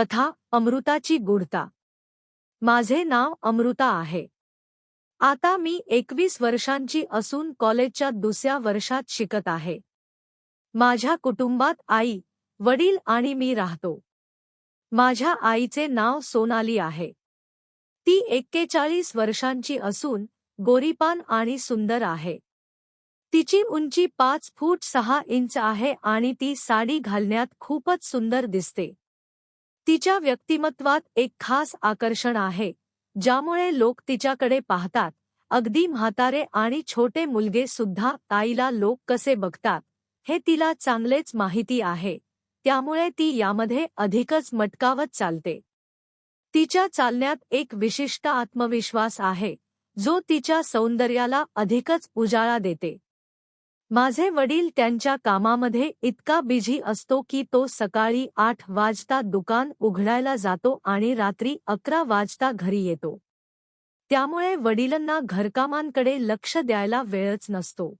कथा अमृताची गुढता. माझे नाव अमृता आहे. आता मी एकवीस वर्षांची असून कॉलेजच्या दुसऱ्या वर्षात शिकत आहे. माझ्या कुटुंबात आई वडील आणि मी राहतो. माझ्या आईचे नाव सोनाली आहे. ती एक्केचाळीस वर्षांची असून गोरीपान आणि सुंदर आहे. तिची उंची पाच फूट सहा इंच आहे आणि ती साडी घालण्यात खूपच सुंदर दिसते. तिच्या व्यक्तिमत्वात एक खास आकर्षण आहे ज्यामुळे लोक तिच्याकडे पाहतात. अगदी म्हातारे आणि छोटे मुलगे सुद्धा ताईला लोक कसे बघतात हे तिला चांगलेच माहिती आहे. त्यामुळे ती यामध्ये अधिकच मटकावत चालते. तिच्या चालण्यात एक विशिष्ट आत्मविश्वास आहे जो तिच्या सौंदर्याला अधिकच उजाळा देते. माझे वडील त्यांच्या कामामध्ये इतका बिझी असतो की तो सकाळी आठ वाजता दुकान उघडायला जातो आणि रात्री अकरा वाजता घरी येतो. त्यामुळे वडिलांना घरकामांकडे लक्ष द्यायला वेळच नसतो.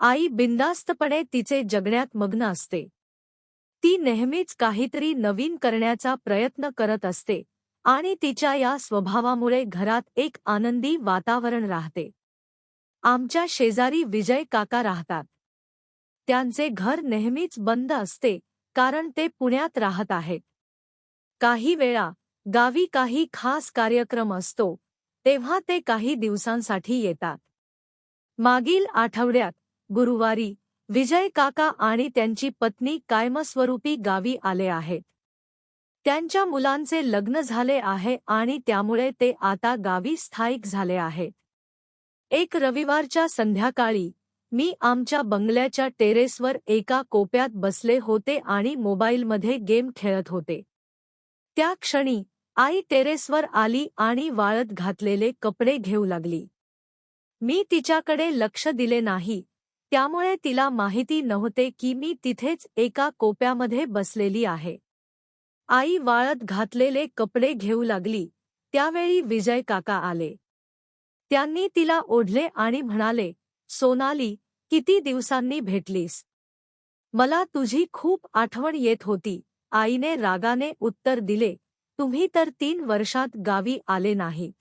आई बिंदास्तपणे तिचे जगण्यात मग्न असते. ती नेहमीच काहीतरी नवीन करण्याचा प्रयत्न करत असते आणि तिच्या या स्वभावामुळे घरात एक आनंदी वातावरण राहते. आमच्या शेजारी विजय काका राहतात. त्यांचे घर नेहमीच बंद असते कारण ते पुण्यात राहत आहेत. काही वेळा गावी काही खास कार्यक्रम असतो तेव्हा ते काही दिवसांसाठी येतात. मागील आठवड्यात गुरुवारी विजय काका आणि त्यांची पत्नी कायमस्वरूपी गावी आले आहेत. त्यांच्या मुलांचे लग्न झाले आहे आणि त्यामुळे ते आता गावी स्थायिक झाले आहेत. एक रविवारच्या संध्याकाळी मी आमच्या बंगल्याच्या टेरेसवर एका कोप्यात बसले होते आणि मोबाईलमध्ये गेम खेळत होते. त्या क्षणी आई टेरेसवर आली आणि वाळत घातलेले कपडे घेऊ लागली. मी तिच्याकडे लक्ष दिले नाही त्यामुळे तिला माहिती नव्हते की मी तिथेच एका कोप्यामध्ये बसलेली आहे. आई वाळत घातलेले कपडे घेऊ लागली त्यावेळी विजय काका आले. त्यांनी तिला ओढले आणि म्हणाले सोनाली किती दिवसांनी भेटलीस? मला तुझी खूप आठवण येत होती. आईने रागाने उत्तर दिले तुम्ही तर तीन वर्षात गावी आले नाही.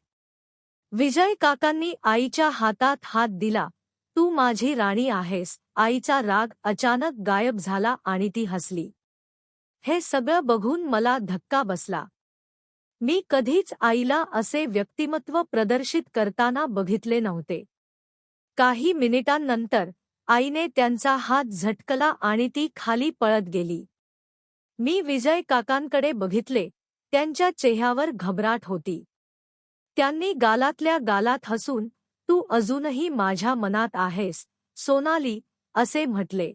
विजय काकांनी आईच्या हातात हात दिला तू माझी राणी आहेस. आईचा राग अचानक गायब झाला आणि ती हसली. हे सगळं बघून मला धक्का बसला. मी कधीच आईला असे व्यक्तिमत्व प्रदर्शित करताना बघितले नव्हते. काही मिनिटांनंतर आईने त्यांचा हात झटकला आणि ती खाली पळत गेली. मी विजय काकांकडे बघितले त्यांच्या चेहऱ्यावर घबराट होती. त्यांनी गालातल्या गालात हसून तू अजूनही माझ्या मनात आहेस सोनाली असे म्हटले.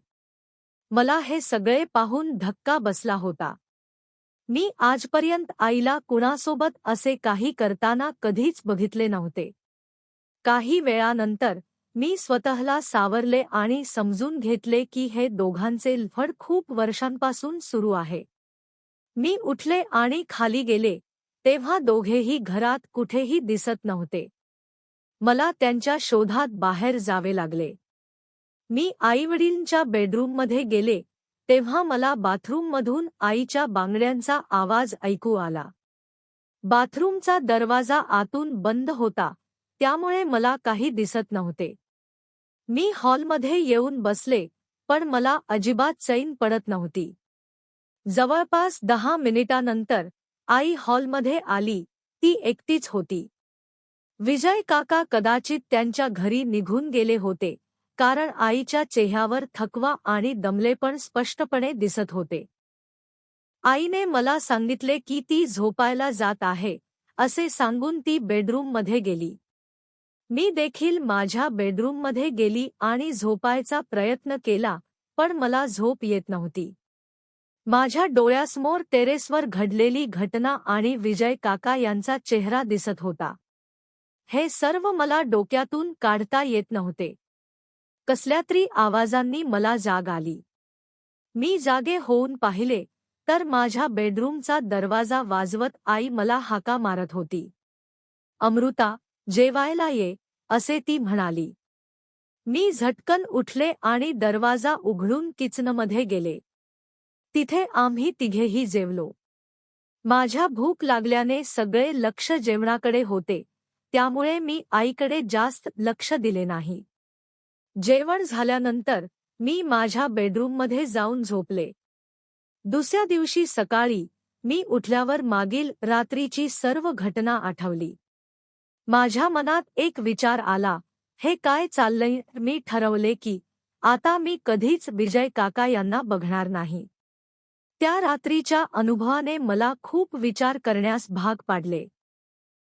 मला हे सगळे पाहून धक्का बसला होता. मी आजपर्यंत आईला कुणासोबत असे काही करताना कधीच बघितले नव्हते. काही वेळानंतर मी स्वतःला सावरले आणि समजून घेतले की हे दोघांचे लफड खूप वर्षांपासून सुरू आहे. मी उठले आणि खाली गेले तेव्हा दोघेही घरात कुठेही दिसत नव्हते. मला त्यांच्या शोधात बाहेर जावे लागले. मी आईवडीलच्या बेडरूममध्ये गेले तेव्हा मला बाथरूममधून आईच्या बांगड्यांचा आवाज ऐकू आला. बाथरूमचा दरवाजा आतून बंद होता त्यामुळे मला काही दिसत नव्हते. मी हॉलमध्ये येऊन बसले पण मला अजिबात चैन पडत नव्हती. जवळपास दहा मिनिटानंतर आई हॉलमध्ये आली ती एकटीच होती. विजय काका कदाचित त्यांच्या घरी निघून गेले होते. कारण आईच्या चेहऱ्यावर थकवा आणि दमलेपण स्पष्टपणे दिसत होते. आईने मला सांगितले की ती झोपायला जात आहे असे सांगून ती बेडरूममध्ये गेली. मी देखील माझ्या बेडरूममध्ये गेली आणि झोपायचा प्रयत्न केला पण मला झोप येत नव्हती. माझ्या डोळ्यासमोर टेरेसवर घडलेली घटना आणि विजय काका यांचा चेहरा दिसत होता. हे सर्व मला डोक्यातून काढता येत नव्हते. कसल्या तरी आवाजांनी मला जाग आली. मी जागे होऊन पाहिले तर माझ्या बेडरूमचा दरवाजा वाजवत आई मला हाका मारत होती. अमृता जेवायला ये असे ती म्हणाली. मी झटकन उठले आणि दरवाजा उघडून किचनमध्ये गेले. तिथे आम्ही तिघेही जेवलो. माझ्या भूक लागल्याने सगळे लक्ष जेवणाकडे होते त्यामुळे मी आईकडे जास्त लक्ष दिले नाही. जेवण झाल्यानंतर मी माझ्या बेडरूममध्ये जाऊन झोपले. दुसऱ्या दिवशी सकाळी मी उठल्यावर मागील रात्रीची सर्व घटना आठवली. माझ्या मनात एक विचार आला हे काय चाललंय? मी ठरवले की आता मी कधीच विजय काका यांना बघणार नाही. त्या रात्रीच्या अनुभवाने मला खूप विचार करण्यास भाग पाडले.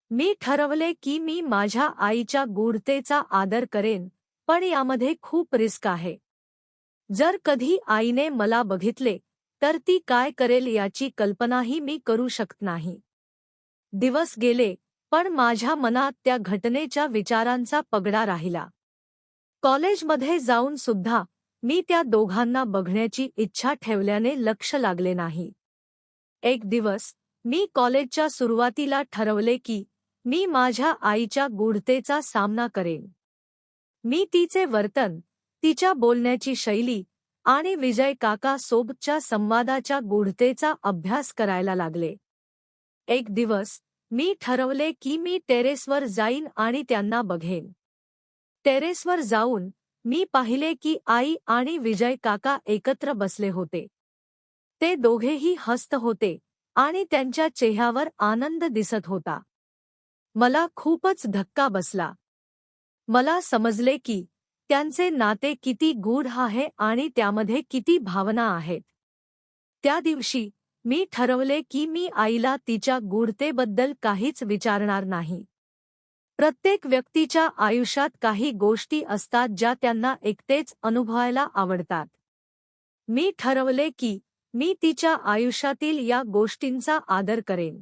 मी ठरवले की मी माझ्या आईच्या गूढतेचा आदर करेन पण यामध्ये खूप रिस्क आहे. जर कधी आईने मला बघितले तर ती काय करेल याची कल्पनाही मी करू शकत नाही. दिवस गेले पण माझ्या मनात त्या घटनेच्या विचारांचा पगडा राहिला. कॉलेजमध्ये जाऊन सुद्धा मी त्या दोघांना बघण्याची इच्छा ठेवल्याने लक्ष लागले नाही. एक दिवस मी कॉलेजच्या सुरुवातीला ठरवले की मी माझ्या आईच्या गूढतेचा सामना करेन. मी तिचे वर्तन तिच्या बोलण्याची शैली आणि विजय काका सोबतच्या संवादाच्या गूढतेचा अभ्यास करायला लागले. एक दिवस मी ठरवले की मी टेरेसवर जाईन आणि त्यांना बघेन. टेरेसवर जाऊन मी पाहिले की आई आणि विजय काका एकत्र बसले होते. ते दोघेही हस्त होते आणि त्यांच्या चेहऱ्यावर आनंद दिसत होता. मला खूपच धक्का बसला. मला समजले की त्यांचे नाते किती गूढ आहे आणि त्यामध्ये किती भावना आहेत. त्या दिवशी मी ठरवले की मी आईला तिच्या गूढतेबद्दल काहीच विचारणार नाही. प्रत्येक व्यक्तीच्या आयुष्यात काही गोष्टी असतात ज्या त्यांना एकटेच अनुभवायला आवडतात. मी ठरवले की मी तिच्या आयुष्यातील या गोष्टींचा आदर करेन.